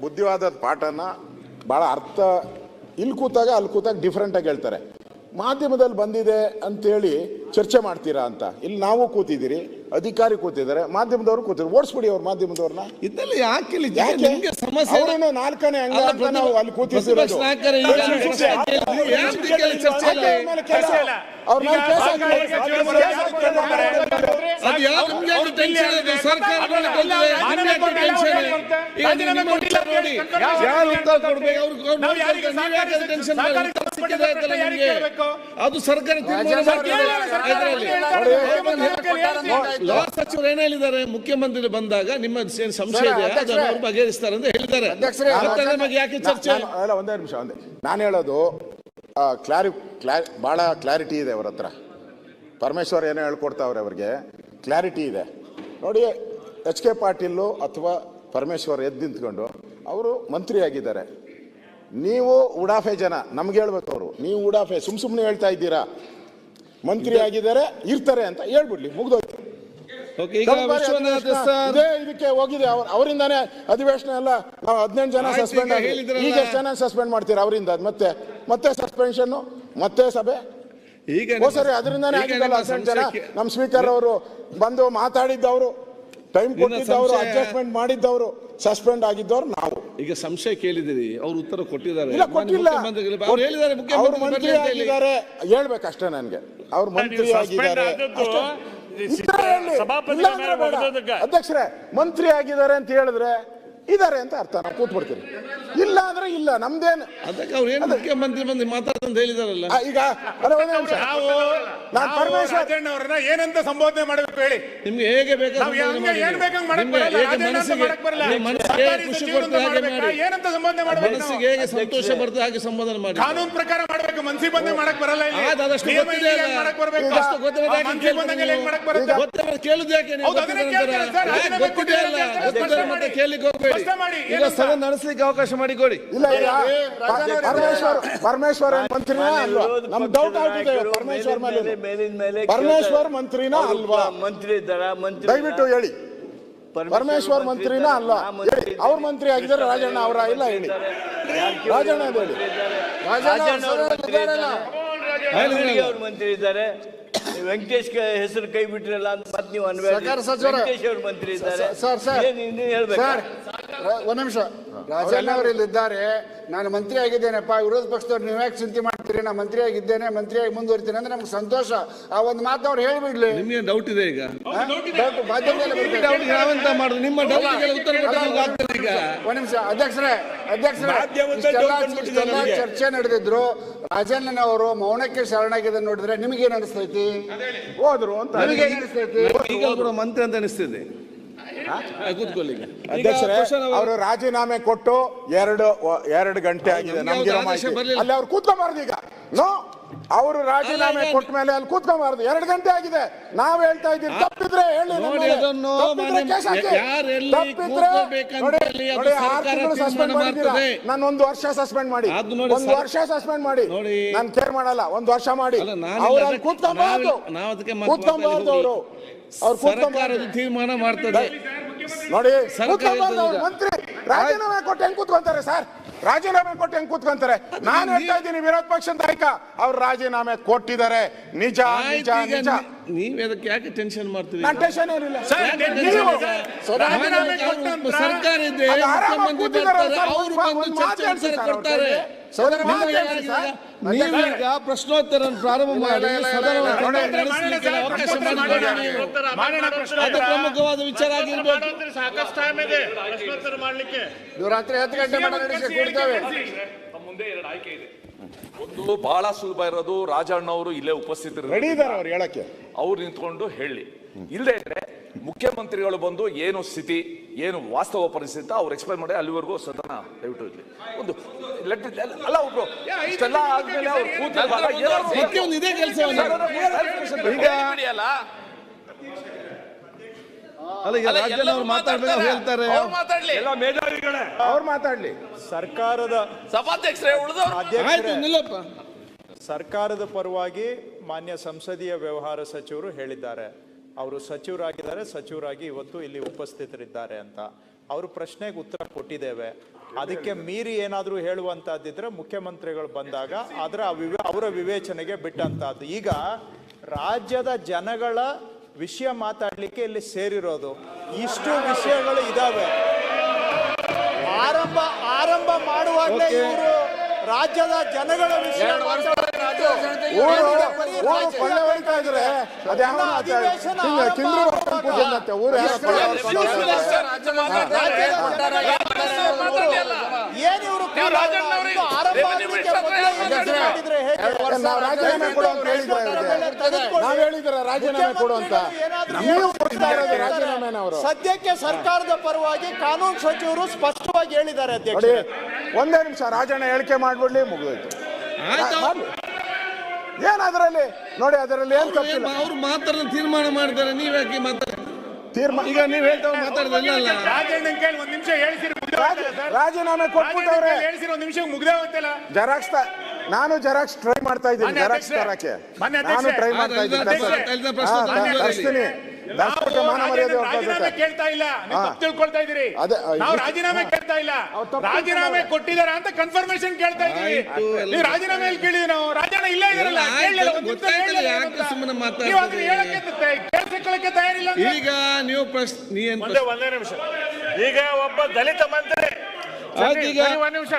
ಬುದ್ಧಿವಾದದ ಪಾಠನ ಬಹಳ ಅರ್ಥ ಇಲ್ಲಿ ಕೂತಾಗ ಅಲ್ಲಿ ಕೂತಾಗ ಡಿಫ್ರೆಂಟಾಗಿ ಹೇಳ್ತಾರೆ. ಮಾಧ್ಯಮದಲ್ಲಿ ಬಂದಿದೆ ಅಂತೇಳಿ ಚರ್ಚೆ ಮಾಡ್ತೀರಾ ಅಂತ ಇಲ್ಲಿ ನಾವು ಕೂತಿದ್ದೀರಿ ಅಧಿಕಾರಿ ಕೂತಿದ್ದಾರೆ ಮಾಧ್ಯಮದವರು ಕೂತಿದ್ದಾರೆ ಓಡಿಸ್ಬಿಡಿ ಅವ್ರ ಮಾಧ್ಯಮದವ್ರನ್ನ ಇದೆಲ್ಲ ಯಾಕೆ ಇಲ್ಲಿ ಯಾಕೆ ನಿಮ್ಗೆ ಸಮಸ್ಯೆ ಅವ್ರೇನೋ ನಾಲ್ಕನೇ ಅಂಗ ಅಲ್ಲ, ಅಂತ ನಾವು ಅಲ್ಲಿ ಕೂತಿದ್ದೀರೋದು ಪ್ರತಿಪಕ್ಷ ನಾಯಕರು ಈಗ ಚರ್ಚೆ ಕೇಳಿದ್ವಿ. ಯಾಕೆ ಕೇಳಿ ಚರ್ಚೆ ಇಲ್ಲ? ಅವ್ರ ಮೇಲೆ ಕೇಸ್ ಹಾಕಿ. ಅವ್ರ ಮೇಲೆ ಕೇಸ್ ಹಾಕಿ. ಅದು ಯಾಕೆ ನಿಮ್ಗೆ ಯಾಕೆ ಟೆನ್ಷನ್ ಇದೆ? ಸರ್ಕಾರಗಳು ಬಂದಿದೆ, ನಿಮ್ಗೆ ಯಾಕೆ ಟೆನ್ಷನ್ ಇದೆ? ಈಗ ನೀವು ನಿಮ್ಮ ವಿಚಾರ ನೋಡಿ. ಯಾರು ಉತ್ತರ ಕೊಡ್ಬೇಕು? ಅವ್ರು- ಅವ್ರು ನಾವು ಯಾರಿಗೆ ನೋಡ್ತಾರೆ. ಯಾಕೆ ಟೆನ್ಷನ್ ಮಾಡಿ? ಸಿಕ್ಕಿದೆ ಅಂತಲ್ಲ ನಿಮ್ಗೆ? ಅದು ಸರ್ಕಾರ. ಲಾ ಸಚಿವರು ಏನ್ ಹೇಳಿದ್ದಾರೆ ಮುಖ್ಯಮಂತ್ರಿ ಬಂದಾಗ ನಿಮ್ಮ ಏನ್ ಸಂಶಯ ಇದೆ ಅದನ್ನು ಅವ್ರು ಬಗೆಹರಿಸ್ತಾರೆ ಅಂತ ಹೇಳಿದ್ದಾರೆ ಮತ್ತೆ ನಮಗೆ ಯಾಕೆ ಚರ್ಚೆ? ಒಂದೇ ನಿಮಿಷ ಒಂದೇ. ನಾನು ಹೇಳೋದು ಕ್ಲಾರಿ ಕ್ಲಾರಿ ಭಾಳ ಕ್ಲಾರಿಟಿ ಇದೆ ಅವ್ರ ಹತ್ರ. ಪರಮೇಶ್ವರ್ ಏನೋ ಹೇಳ್ಕೊಡ್ತಾವ್ರೆ ಅವ್ರಿಗೆ. ಕ್ಲಾರಿಟಿ ಇದೆ. ನೋಡಿ ಎಚ್ ಕೆ ಪಾಟೀಲು ಅಥವಾ ಪರಮೇಶ್ವರ್ ಎದ್ದು ನಿಂತ್ಕೊಂಡು ಅವರು ಮಂತ್ರಿ ಆಗಿದ್ದಾರೆ ನೀವು ಉಡಾಫೆ ಜನ ನಮ್ಗೆ ಹೇಳ್ಬೇಕು ಅವರು ನೀವು ಉಡಾಫೆ ಸುಮ್ ಸುಮ್ಮನೆ ಹೇಳ್ತಾ ಇದ್ದೀರಾ? ಮಂತ್ರಿ ಆಗಿದ್ದಾರೆ ಇರ್ತಾರೆ ಅಂತ ಹೇಳ್ಬಿಡ್ಲಿ ಮುಗ್ದೋಯ್ತು. ಓಕೆ ಈಗ ಕಳೆದ ಬಾರಿ ವಿಶ್ವನಾಥ್ ಅಧಿವೇಶನ ಸರ್ ಇದೇ ಇದಕ್ಕೆ ಹೋಗಿದೆ ಅವ್ರ- ಅವರಿಂದಾನೇ ಅಧಿವೇಶನ ಎಲ್ಲ ನಾವು ಹದಿನೆಂಟು ಜನ ಆಯ್ತು, ಸಸ್ಪೆಂಡ್ ಈಗ ಹೇಳಿದ್ರಲ್ಲ. ಈಗ ಎಷ್ಟು ಜನ ಸಸ್ಪೆಂಡ್ ಮಾಡ್ತೀರಾ ಅವರಿಂದ? ಮತ್ತೆ ಮತ್ತೆ ಸಸ್ಪೆನ್ಷನ್ ಮತ್ತೆ ಸಭೆ? ಈಗ ಸರಿ ಅದರಿಂದಾನೇ ಈಗ ಆಗಿದ್ದಲ್ಲ ನಿಮ್ಮ ಹದಿನೆಂಟು ಜನ. ಸಂಶಯಕ್ಕೆ- ನಮ್ಮ ಸ್ಪೀಕರ್ ಅವರು ಬಂದು ಮಾತಾಡಿದ್ದವರು ಟೈಮ್ ಕೊಟ್ಟಿದ್ದವರು ಸಂಶಯ- ಅಡ್ಜಸ್ಟ್ಮೆಂಟ್ ಮಾಡಿದ್ದವರು ಸಸ್ಪೆಂಡ್ ಆಗಿದ್ದವ್ರು ನಾವು. ಈಗ ಸಂಶಯ ಕೇಳಿದಿರಿ ಅವ್ರು ಉತ್ತರ ಕೊಟ್ಟಿದ್ದಾರೆ. ಇಲ್ಲ ಕೊಟ್ಟಿಲ್ಲ. ಮುಖ್ಯಮಂತ್ರಿಗಳು- ಅವ್ರು ಹೇಳಿದ್ದಾರೆ ಅವ್ರು ಮಂತ್ರಿ. ಆಗಿದ್ದಾರೆ. ಹೇಳ್ಬೇಕಷ್ಟೇ ನನಗೆ. ಅವ್ರು ಮಂತ್ರಿ ಆಗಿದ್ದಾರೆ. ಅಧ್ಯಕ್ಷರೇ ಮಂತ್ರಿ ಆಗಿದ್ದಾರೆ ಅಂತ ಹೇಳಿದ್ರೆ ಇದಾರೆ ಅಂತ ಅರ್ಥ. ನಾವು ಕೂತ್ಬಿಡ್ತೀವಿ ಇಲ್ಲ ಅಂದ್ರೆ ಇಲ್ಲ ನಮ್ದೇನು ಅದಕ್ಕೆ ಅವ್ರು ಏನು ಮುಖ್ಯಮಂತ್ರಿ ಬಂದು ಮಾತಾಡ್ತಂತ ಹೇಳಿದಾರಲ್ಲ. ಈಗ ನಾನು ಒಂದೇ ನಿಮಿಷ. ನಾವು ನಾನ್ ಪರಮೇಶ್ವರ್- ರಾಜಣ್ಣ ಅವ್ರನ್ನ ಏನಂತ ಸಂಬೋಧನೆ ಮಾಡಬೇಕು ಹೇಳಿ. ನಿಮ್ಗೆ ಹೇಗೆ ಬೇಕಾದ್ರೆ ನಾವು ಏನ್. ಬೇಕಂಗ್ ಮಾಡಕ್ ಬರಲ್ಲ ಹೇಗೆ ರಾಜಣ್ಣ ಅಂತ ಮನಸ್ಸಿಗೆ ಮಾಡಕ್ ಬರಲ್ಲ. ಸರ್ಕಾರಿ ಮಾಡ್ಬೇಕಾ? ಏನಂತ ಸಂಬೋಧನೆ ಮಾಡಬೇಕು ಮನಸ್ಸಿಗೆ ಹೇಗೆ ಸಂತೋಷ ಬರ್ತದೆ ಹಾಗೆ ಸಂಬೋಧನೆ ಮಾಡಿ. ಕಾನೂನು ಪ್ರಕಾರ ಮಾಡಬೇಕು ಮನ್ಸಿ ಬಂದೆ ಮಾಡಕ್ ಬರಲ್ಲ ಇಲ್ಲಿ. ಆಯ್ತು, ಅದಷ್ಟು ನಿಯಮ ಗೊತ್ತಿದೆ ಇದೆ, ಅಲ್ಲ. ಹೆಂಗ್ ಮಾಡಕ್ ಬರ್ಬೇಕು? ಅಷ್ಟು ಗೊತ್ತಿದೆ, ಆ ಯಾಕೆ ಮನ್ಸಿಗೆ ಕೇಳ್ತೀರಿ ಹೆಂಗ್ ಮಾಡಕ್ ಬರುತ್ತೆ? ಗೊತ್ತಿದ್ರೆ ಕೇಳುದು ಯಾಕೆ ನೀವು? ಹೌದು, ಅದನ್ನೇ ಗೊತ್ತಿದೆ ಕೇಳ್ತಾರೆ ನಂತರ? ಸರ್, ಯಾಕೆ ರಾಜೀನಾಮೆ ಗೊತ್ತಿದೆ. ಅಲ್ಲ? ಕೊಟ್ಟಿದ್ದಾರೆ, ಮತ್ತೆ ಮಾಡಿ. ಹೋಗ್ಬೇಡಿ. ಈಗ ಏನಂತ? ಸದನ ನಡೆಸಲಿಕ್ಕೆ ಅವಕಾಶ ಮಾಡಿಕೊಡಿ ಇಲ್ಲ ಈಗ ಪರಮೇಶ್ವರ್ ಪರಮೇಶ್ವರ್ ಏನ್ ಮಂತ್ರಿನಾ ಅಲ್ವಾ? ನಮ್ ಡೌಟ್ ಆಗ್ತಿದೆ ಪರಮೇಶ್ವರ್ ಮೇಲೆ ಮೇಲಿನ ಮೇಲೆ ಪರಮೇಶ್ವರ್ ಮಂತ್ರಿನಾ ಅಲ್ವಾ? ಮಂತ್ರಿ ಇದ್ದಾರಾ? ಮಂತ್ರಿ ದಯವಿಟ್ಟು ಹೇಳಿ. ಪರಮೇಶ್ವರ್ ಮಂತ್ರಿನಾ ಅಲ್ವಾ? ಅವ್ರ ಮಂತ್ರಿ ಆಗಿದ್ದಾರೆ ರಾಜಣ್ಣ ಅವರ ಇಲ್ಲ ಹೇಳಿ. ರಾಜಣ್ಣ ಹೇಳಿ. ರಾಜಣ್ಣ ಅವ್ರ ಮಂತ್ರಿ ಇದ್ದಾರೆ. ವೆಂಕಟೇಶ್ ಕ- ಹೆಸರು ಕೈ ಬಿಟ್ರಲ್ಲ ಅಂತ ಮತ್ತೆ ನೀವು ಸರ್ಕಾರ ಸಚಿವರೇ. ವೆಂಕಟೇಶ್ ಅವ್ರ ಮಂತ್ರಿ ಇದ್ದಾರೆ. ಏನ್ ಒಂದ್ ನಿಮಿಷ. ರಾಜಣ್ಣ ಅವರು ಇಲ್ಲಿದ್ದಾರೆ ನಾನು ಮಂತ್ರಿ ಆಗಿದ್ದೇನೆಪ್ಪ ವಿರೋಧ ಪಕ್ಷದವ್ರು ನೀವು ಯಾಕೆ ಚಿಂತೆ ಮಾಡ್ತೀರಿ? ನಾನು ಮಂತ್ರಿ ಆಗಿದ್ದೇನೆ ಮಂತ್ರಿಯಾಗಿ ಮುಂದುವರಿತೀನಿ ಅಂದ್ರೆ ನಮ್ಗೆ ಸಂತೋಷ. ಆ ಒಂದು ಮಾತು ಅವ್ರು ಹೇಳ್ಬಿಡ್ಲಿ. ನಿಮ್ಗೆ ಡೌಟ್ ಇದೆ ಈಗ? ಡೌಟ್ ಮಾಧ್ಯಮದಲ್ಲಿ ಮಾಡುದು? ನಿಮ್ಮ ಒಂದ್ ನಿಮಿಷ ಅಧ್ಯಕ್ಷರೇ ಅಧ್ಯಕ್ಷರೇ ಚರ್ಚೆ ನಡೆದಿದ್ರು. ರಾಜಣ್ಣನವರು ಮೌನಕ್ಕೆ ಶರಣಾಗಿದೆ ನೋಡಿದ್ರೆ ನಿಮ್ಗೇನ್ ಅನಿಸ್ತೈತಿ? ಹೋದ್ರು ಅಂತ. ನಿಮಗೇನ್ ಅನಿಸ್ತೈತಿ? ಈಗ ಕೂಡ ಮಂತ್ರಿ ಅಂತ ಅನಿಸ್ತಿದೆ. ಕೂತ್ಕೊಳ್ಳಿ ಅಧ್ಯಕ್ಷರೇ ಅವರು- ರಾಜೀನಾಮೆ ಕೊಟ್ಟು ಎರಡು ಎರಡು ಗಂಟೆ ಆಗಿದೆ. ನಮ್ಗೆ. ಅಲ್ಲಿ ಅವ್ರು ಕೂತ್ಕೊಂಬಾರ್ದು ಈಗ. ನೋ ಅವರು ರಾಜೀನಾಮೆ ಕೊಟ್ಟ ಮೇಲೆ ಅಲ್ಲಿ ಕೂತ್ಕೊಂಬಾರ್ದು. ಎರಡು ಗಂಟೆ ಆಗಿದೆ. ನಾವ್ ಹೇಳ್ತಾ ಇದ್ದೀವಿ. ತಪ್ಪಿದ್ರೆ ಹೇಳಿ ಸಸ್ಪೆಂಡ್ ಮಾಡಿದ್ದೀರಾ? ಮಾಡ್ತದೆ. ನಾನು ಒಂದು ವರ್ಷ ಸಸ್ಪೆಂಡ್ ಮಾಡಿ. ಒಂದು ವರ್ಷ ಸಸ್ಪೆಂಡ್ ಮಾಡಿ. ನೋಡಿ. ನಾನು ಕೇರ್ ಮಾಡಲ್ಲ. ಒಂದು ವರ್ಷ ಮಾಡಿ. ಅವ್ರು ಅಲ್ಲಿ ಕೂತ್ಕೊಂಬಾರ್ದು ನಾವು- ನಾವು ಅದಕ್ಕೆ ಮತ್ತೆ ಕೂತ್ಕೊಂಬಾರ್ದು ಅವರು. ಅವ್ರು ಕೂತ್ಕೊಂಬಾರ್ದು. ತೀರ್ಮಾನ ಮಾಡ್ತದೆ. ನೋಡಿ. ಮಂತ್ರಿ ರಾಜೀನಾಮೆ ಕೊಟ್ಟು ಹೆಂಗ್ ಕೂತ್ಕೊಂತಾರೆ ಸರ್? ರಾಜೀನಾಮೆ ಕೊಟ್ಟು ಹೆಂಗ್ ಕೂತ್ಕೊಂತಾರೆ? ನಾನು ಹೇಳ್ತಾ ಇದ್ದೀನಿ ವಿರೋಧ ಪಕ್ಷದ ನಾಯಕ ಅವ್ರು ರಾಜೀನಾಮೆ ಕೊಟ್ಟಿದ್ದಾರೆ. ನಿಜ ನಿಜ ನಿಜ. ನೀವ್ ಅದಕ್ಕೆ ಯಾಕೆ ಟೆನ್ಷನ್ ಮಾಡ್ತೀರಿ ನಾನು ಟೆನ್ಷನ್ ಏನಿಲ್ಲ. ಸರ್ಕಾರ ಇದೆ ಮುಖ್ಯಮಂತ್ರಿ ಬರ್ತಾರೆ ಅವರು ಒಂದು ಬಂದು ಚರ್ಚೆ ಕೊಡ್ತಾರೆ? ನೀವೀಗ ಪ್ರಶ್ನೋತ್ತರ ಪ್ರಾರಂಭ ಮಾಡಿ. ಅದು ಪ್ರಮುಖವಾದ ವಿಚಾರ ಆಗಿರ್ಬೇಕು. ಸಾಕಷ್ಟು ಟೈಮ್ ಇದೆ. ಪ್ರಶ್ನೋತ್ತರ ಮಾಡ್ಲಿಕ್ಕೆ. ರಾತ್ರಿ ಹತ್ತು ಗಂಟೆ ಮಾಡಿ ನಡೆಸಿ ಮುಂದೆ ಎರಡು ಆಯ್ಕೆ ಇದೆ ಒಂದು ಬಹಳ ಸುಲಭ ಇರೋದು ರಾಜಣ್ಣ ಅವರು ಇಲ್ಲೇ ರೆಡಿ ಉಪಸ್ಥಿತರು ಇದ್ದಾರೆ ಅವ್ರು ಹೇಳಕ್ಕೆ ಅವ್ರು ನಿಂತ್ಕೊಂಡು ಹೇಳಿ ಇಲ್ಲದೆ ಇದ್ರೆ ಮುಖ್ಯಮಂತ್ರಿಗಳು ಬಂದು ಏನು ಸ್ಥಿತಿ ಏನು ವಾಸ್ತವ ಪರಿಸ್ಥಿತಿ ಅಂತ ಅವ್ರು ಎಕ್ಸ್ಪ್ಲೈನ್ ಮಾಡಿ ಅಲ್ಲಿವರೆಗೂ ಸದನ ದಯವಿಟ್ಟು ಇರಲಿ ಒಂದು ಲೆಟ್ ಅಲ್ಲ ಒಬ್ರು ಇಷ್ಟೆಲ್ಲ ಆದ್ಮೇಲೆ ಅವ್ರು ಕೂತಿರುವಾಗ ಈಗ ಅಲ್ಲ ಈಗ ರಾಜ್ಯದಲ್ಲಿ ಅವ್ರು ಮಾತಾಡ್ಬೇಕು ಹೇಳ್ತಾರೆ. ಎಲ್ಲ ಮೇಧಾವಿಗಳೇ. ಅವ್ರು ಮಾತಾಡ್ಲಿ. ಸರ್ಕಾರದ ಸಭಾಧ್ಯಕ್ಷರೇ ಉಳಿದವರು? ಆಯ್ತು ನಿಲ್ಲಪ್ಪ. ಸರ್ಕಾರದ ಪರವಾಗಿ ಮಾನ್ಯ ಸಂಸದೀಯ ವ್ಯವಹಾರ ಸಚಿವರು ಹೇಳಿದ್ದಾರೆ. ಅವರು ಸಚಿವರಾಗಿದ್ದಾರೆ ಸಚಿವರಾಗಿ ಇವತ್ತು ಇಲ್ಲಿ ಉಪಸ್ಥಿತರಿದ್ದಾರೆ ಅಂತ. ಅವರು ಪ್ರಶ್ನೆಗೆ ಉತ್ತರ ಕೊಟ್ಟಿದ್ದೇವೆ. ಅದಕ್ಕೆ ಮೀರಿ ಏನಾದರೂ ಹೇಳುವಂತಹದ್ದಿದ್ರೆ ಮುಖ್ಯಮಂತ್ರಿಗಳು ಬಂದಾಗ ಅದರ ಅವರ ವಿವೇಚನೆಗೆ ಬಿಟ್ಟಂತಹದ್ದು. ಈಗ ರಾಜ್ಯದ ಜನಗಳ ವಿಷಯ ಮಾತಾಡ್ಲಿಕ್ಕೆ ಇಲ್ಲಿ ಸೇರಿರೋದು. ಇಷ್ಟು ವಿಷಯಗಳು ಇದಾವೆ. ಆರಂಭ ಆರಂಭ ಮಾಡುವಾಗಲೇ ಇವರು ರಾಜ್ಯದ ಜನಗಳ ವಿಷಯ ಅಧಿವೇಶನ ಏನ್ ಇವರು? ನಾವು ರಾಜೀನಾಮೆ ಕೊಡು ಅಂತ ಹೇಳಿದ್ರೆ ಅವ್ರಿಗೆ. ಹೇಳಿದ್ರೆ ರಾಜೀನಾಮೆ ಕೊಡು ಅಂತ ನಮಗೂ ಕೊಡ್ತಾ ಅವರು ಸದ್ಯಕ್ಕೆ ಸರ್ಕಾರದ ಪರವಾಗಿ ಕಾನೂನು ಸಚಿವರು ಸ್ಪಷ್ಟವಾಗಿ ಹೇಳಿದ್ದಾರೆ ಅಧ್ಯಕ್ಷ ಒಂದೇ ನಿಮಿಷ ರಾಜಣ್ಣ ಹೇಳಿಕೆ ಮಾಡ್ಬಿಡ್ಲಿ ಮುಗಿದೋಯ್ತು. ಏನ್ ಅದರಲ್ಲಿ? ನೋಡಿ ಅದರಲ್ಲಿ ಏನ್ ತಪ್ಪಿಲ್ಲ. ಅವ್ರು ಮಾತ್ರ ತೀರ್ಮಾನ ಮಾಡಿದ್ದಾರೆ ನೀವ್ಯಾಕೆ ಯಾಕೆ ಮಾತಾಡ ತೀರ್ಮಾನ ಈಗ ನೀವ್ ಹೇಳ್ತಾ ಮಾತಾಡ್ದಲ್ಲ ರಾಜಣ್ಣನ್ ಕೇಳಿ ಒಂದ್ ನಿಮಿಷ ಹೇಳ್ಸಿರಿ ರಾಜೀನಾಮೆ ಕೊಟ್ಬಿಟ್ಟವ್ರೆ. ಹೇಳ್ಸಿರಿ ಒಂದ್ ನಿಮಿಷ ಮುಗ್ದೇ ಹೋಗ್ತಲ್ಲ ಜೆರಾಕ್ಸ್ ನಾನು ಜೆರಾಕ್ಸ್ ಟ್ರೈ ಮಾಡ್ತಾ ಇದ್ದೀನಿ ಜೆರಾಕ್ಸ್ ತರಕ್ಕೆ. ನಾನು ಟ್ರೈ ಮಾಡ್ತಾ ಇದ್ದೀನಿ. ತರಿಸ್ತೀನಿ. ದರ್ಶಕ ಮಾನ ಮರ್ಯಾದೆ ರಾಜೀನಾಮೆ ಹೋಗ್ತದೆ ಕೇಳ್ತಾ ಇಲ್ಲ ತಿಳ್ಕೊಳ್ತಾ ಇದೀರಿ ನಾವು ರಾಜೀನಾಮೆ ಕೇಳ್ತಾ ಇಲ್ಲ. ರಾಜೀನಾಮೆ ಕೊಟ್ಟಿದಾರ ಅಂತ ಕನ್ಫರ್ಮೇಶನ್ ಕೇಳ್ತಾ ಇದೀವಿ ರಾಜೀನಾಮೆ ಕೇಳಿದ್ವಿ ನಾವು? ರಾಜಣ್ಣ ಇಲ್ಲೇ ಕೇಳಲಿಲ್ಲ ಒಂದ್ ನಿಮಿಷ ಗೊತ್ತಾಯ್ತು, ಕೇಳಲಿಲ್ಲ ಯಾಕೆ ಅಂತ. ಸುಮ್ಮನೆ ಮಾತಾಡ್ತೀರಿ? ನೀವು ಅದನ್ನ ಹೇಳಕ್ಕೆ ಕೇಳಿಸ್ಕೊಳ್ಳಕ್ಕೆ ತಯಾರಿಲ್ಲ ಈಗ ನೀವು ಪ್ರಶ್ನೆ ಏನ್ ಒಂದೇ ಒಂದೇ ನಿಮಿಷ. ಈಗ ಒಬ್ಬ ದಲಿತ ಮಂತ್ರಿ ಈಗ- ಒಂದ್ ನಿಮಿಷ.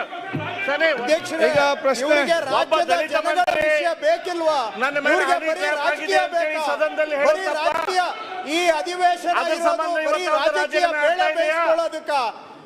ಈಗ ಪ್ರಶ್ನೆ- ಇವ್ರಿಗೆ ಒಬ್ಬ ದಲಿತ ಜನಗಳ ವಿಷಯ ಬೇಕಿಲ್ವಾ? ನನ್ನ? ಸದನದಲ್ಲಿ ಈ ಅಧಿವೇಶನ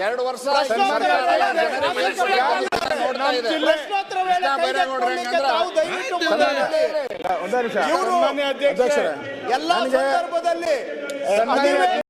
ಎರಡು ವರ್ಷ ಎಲ್ಲ ಸಂದರ್ಭದಲ್ಲಿ